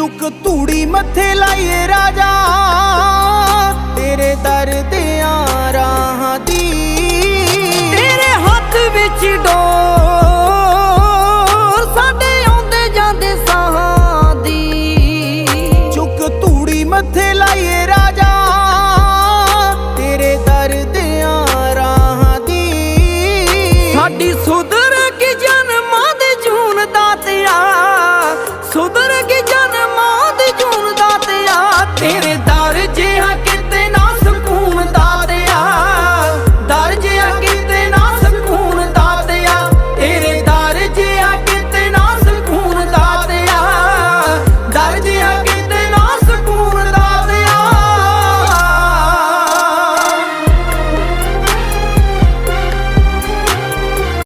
ਚੁੱਕ ਧੂੜੀ ਮੱਥੇ ਲਾਈਏ ਰਾਜਾ। ਤੇਰੇ ਦਰ ਤੇ ਆ ਰਾਹਾਂ ਦੀ। ਤੇਰੇ ਹੱਥ ਵਿੱਚ ਡੋ ਸਾਡੇ ਆਉਂਦੇ ਜਾਂਦੇ ਸਾਹਾਂ ਦੀ। ਚੁੱਕ ਧੂੜੀ ਮੱਥੇ ਲਾਈਏ ਰਾਜਾ। ਤੇਰੇ ਦਰ ਤੇ